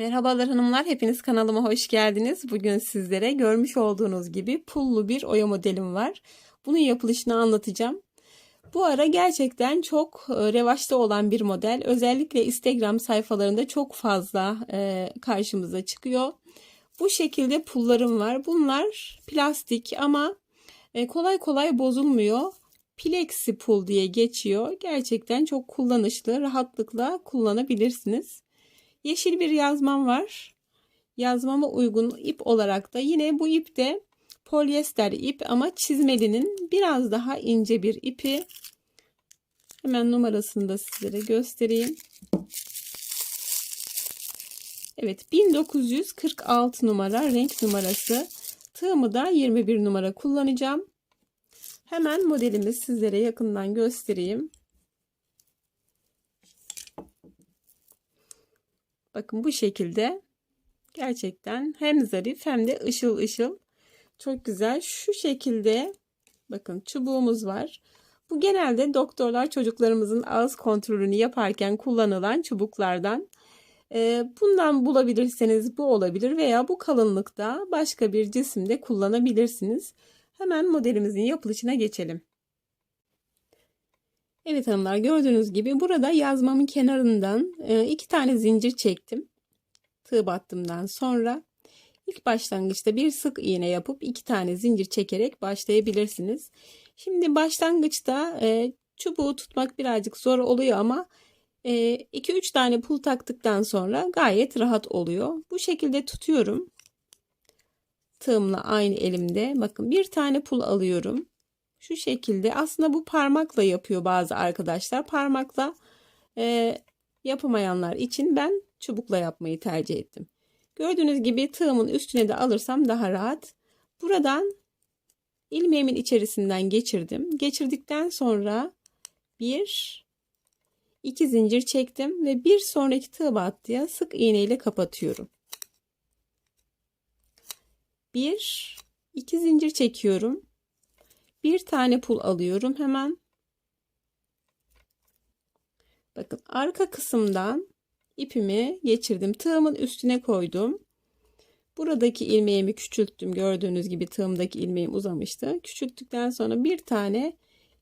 Merhabalar hanımlar, hepiniz kanalıma hoş geldiniz. Bugün sizlere görmüş olduğunuz gibi pullu bir oya modelim var. Bunun yapılışını anlatacağım. Bu ara gerçekten çok e, revaçta olan bir model. Özellikle Instagram sayfalarında çok fazla e, karşımıza çıkıyor. Bu şekilde pullarım var. Bunlar plastik ama e, kolay kolay bozulmuyor. Plexi pul diye geçiyor. Gerçekten çok kullanışlı, rahatlıkla kullanabilirsiniz. Yeşil bir yazmam var. Yazmama uygun ip olarak da yine bu ip de polyester ip ama çizmelinin biraz daha ince bir ipi. Hemen numarasını da sizlere göstereyim. Evet 1946 numara renk numarası. Tığımı da 21 numara kullanacağım. Hemen modelimi sizlere yakından göstereyim. Bakın bu şekilde gerçekten hem zarif hem de ışıl ışıl. Çok güzel. Şu şekilde bakın çubuğumuz var. Bu genelde doktorlar çocuklarımızın ağız kontrolünü yaparken kullanılan çubuklardan. Bundan bulabilirseniz bu olabilir veya bu kalınlıkta başka bir cisimde kullanabilirsiniz. Hemen modelimizin yapılışına geçelim. Evet hanımlar gördüğünüz gibi burada yazmamın kenarından iki tane zincir çektim. Tığ battımdan sonra ilk başlangıçta bir sık iğne yapıp iki tane zincir çekerek başlayabilirsiniz. Şimdi başlangıçta çubuğu tutmak birazcık zor oluyor ama 2-3 tane pul taktıktan sonra gayet rahat oluyor. Bu şekilde tutuyorum. Tığımla aynı elimde. Bakın bir tane pul alıyorum. Şu şekilde aslında bu parmakla yapıyor bazı arkadaşlar. Parmakla e, yapamayanlar için ben çubukla yapmayı tercih ettim. Gördüğünüz gibi tığımın üstüne de alırsam daha rahat. Buradan ilmeğimin içerisinden geçirdim. Geçirdikten sonra bir iki zincir çektim ve bir sonraki tığ battıya sık iğne ile kapatıyorum. Bir iki zincir çekiyorum bir tane pul alıyorum hemen. Bakın arka kısımdan ipimi geçirdim. Tığımın üstüne koydum. Buradaki ilmeğimi küçülttüm. Gördüğünüz gibi tığımdaki ilmeğim uzamıştı. Küçülttükten sonra bir tane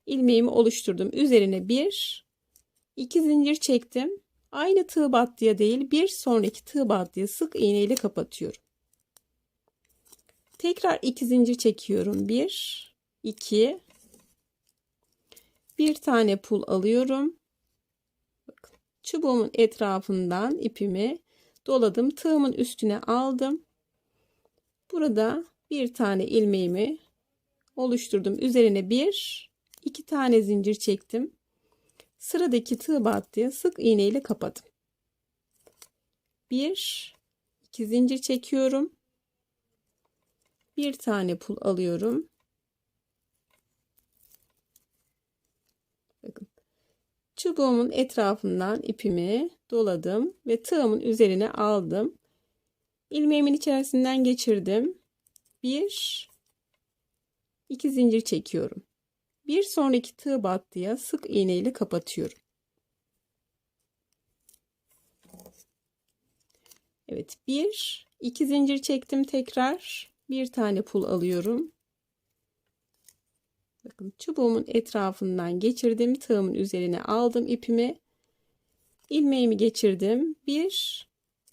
ilmeğimi oluşturdum. Üzerine bir, iki zincir çektim. Aynı tığ battıya değil bir sonraki tığ battıya sık iğne ile kapatıyorum. Tekrar iki zincir çekiyorum. Bir, 2 bir tane pul alıyorum. Çubuğumun etrafından ipimi doladım. Tığımın üstüne aldım. Burada bir tane ilmeğimi oluşturdum. Üzerine bir, iki tane zincir çektim. Sıradaki tığ battıya sık iğne ile kapadım. Bir, iki zincir çekiyorum. Bir tane pul alıyorum. Bakın. Çubuğumun etrafından ipimi doladım ve tığımın üzerine aldım. İlmeğimin içerisinden geçirdim. Bir, iki zincir çekiyorum. Bir sonraki tığ battıya sık iğne ile kapatıyorum. Evet, bir, iki zincir çektim tekrar. Bir tane pul alıyorum. Bakın çubuğumun etrafından geçirdim. Tığımın üzerine aldım ipimi. ilmeğimi geçirdim. Bir,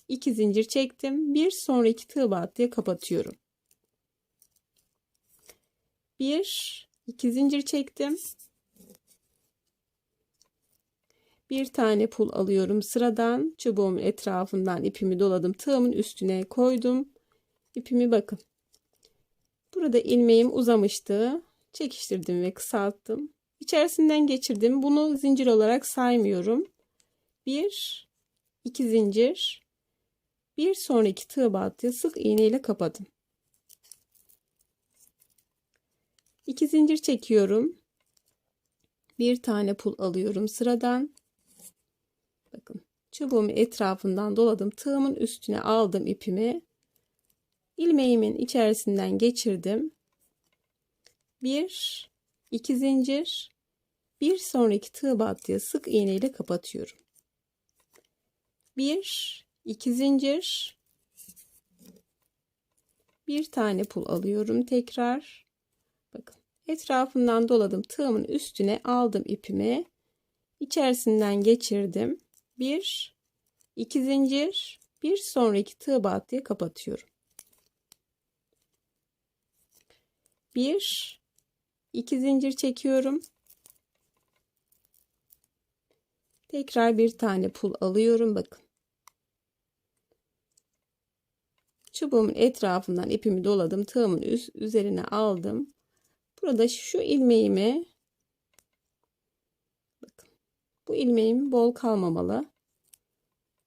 iki zincir çektim. Bir sonraki tığ battıya kapatıyorum. Bir, iki zincir çektim. Bir tane pul alıyorum sıradan. Çubuğumun etrafından ipimi doladım. Tığımın üstüne koydum. İpimi bakın. Burada ilmeğim uzamıştı çekiştirdim ve kısalttım. İçerisinden geçirdim. Bunu zincir olarak saymıyorum. Bir, iki zincir. Bir sonraki tığ battıya sık iğne ile kapadım. İki zincir çekiyorum. Bir tane pul alıyorum sıradan. Bakın çubuğumu etrafından doladım. Tığımın üstüne aldım ipimi. ilmeğimin içerisinden geçirdim bir iki zincir. Bir sonraki tığ battıya sık iğne ile kapatıyorum. Bir 2 zincir. Bir tane pul alıyorum tekrar. Bakın etrafından doladım. Tığımın üstüne aldım ipimi. İçerisinden geçirdim. Bir iki zincir. Bir sonraki tığ battığı kapatıyorum. Bir iki zincir çekiyorum. Tekrar bir tane pul alıyorum bakın. Çubuğumun etrafından ipimi doladım tığımın üst, üzerine aldım. Burada şu ilmeğimi bakın bu ilmeğim bol kalmamalı.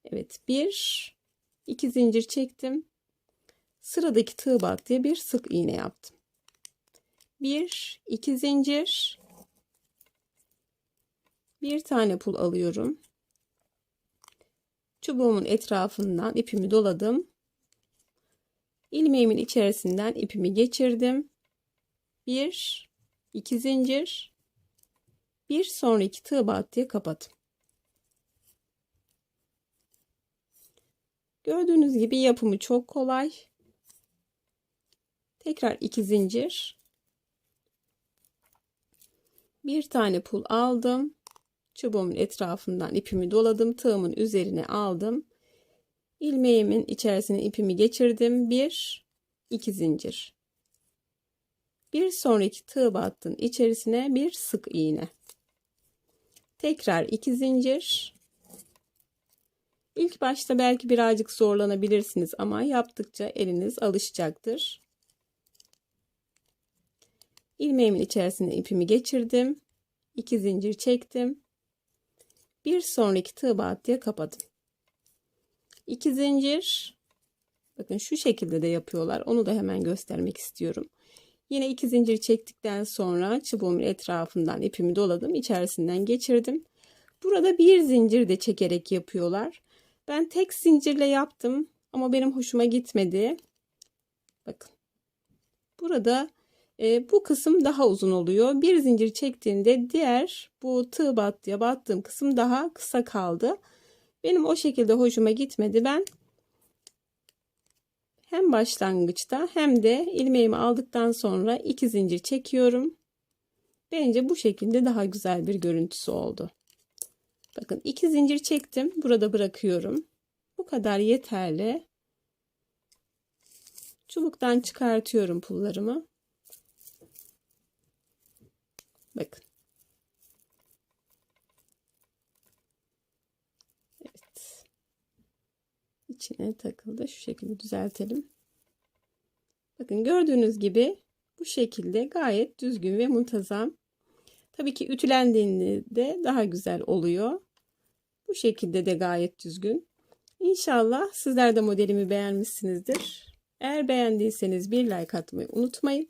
Evet bir iki zincir çektim. Sıradaki tığ battıya bir sık iğne yaptım bir iki zincir bir tane pul alıyorum çubuğumun etrafından ipimi doladım ilmeğimin içerisinden ipimi geçirdim. Bir, iki zincir, bir sonraki tığ battıya kapattım. Gördüğünüz gibi yapımı çok kolay. Tekrar iki zincir. Bir tane pul aldım. Çubuğumun etrafından ipimi doladım. Tığımın üzerine aldım ilmeğimin içerisine ipimi geçirdim. Bir, iki zincir. Bir sonraki tığ battın içerisine bir sık iğne. Tekrar iki zincir. İlk başta belki birazcık zorlanabilirsiniz ama yaptıkça eliniz alışacaktır. İlmeğimin içerisine ipimi geçirdim. 2 zincir çektim. Bir sonraki tığ battıya kapadım. 2 zincir. Bakın şu şekilde de yapıyorlar. Onu da hemen göstermek istiyorum. Yine iki zincir çektikten sonra çubuğumun etrafından ipimi doladım. İçerisinden geçirdim. Burada bir zincir de çekerek yapıyorlar. Ben tek zincirle yaptım ama benim hoşuma gitmedi. Bakın. Burada e, bu kısım daha uzun oluyor bir zincir çektiğinde diğer bu tığ battıya battığım kısım daha kısa kaldı benim o şekilde hoşuma gitmedi. Ben hem başlangıçta hem de ilmeğimi aldıktan sonra iki zincir çekiyorum. Bence bu şekilde daha güzel bir görüntüsü oldu. Bakın iki zincir çektim. Burada bırakıyorum. Bu kadar yeterli. Çubuktan çıkartıyorum pullarımı. Bakın. içine takıldı. Şu şekilde düzeltelim. Bakın gördüğünüz gibi bu şekilde gayet düzgün ve muntazam. Tabii ki ütülendiğinde daha güzel oluyor. Bu şekilde de gayet düzgün. İnşallah sizler de modelimi beğenmişsinizdir. Eğer beğendiyseniz bir like atmayı unutmayın.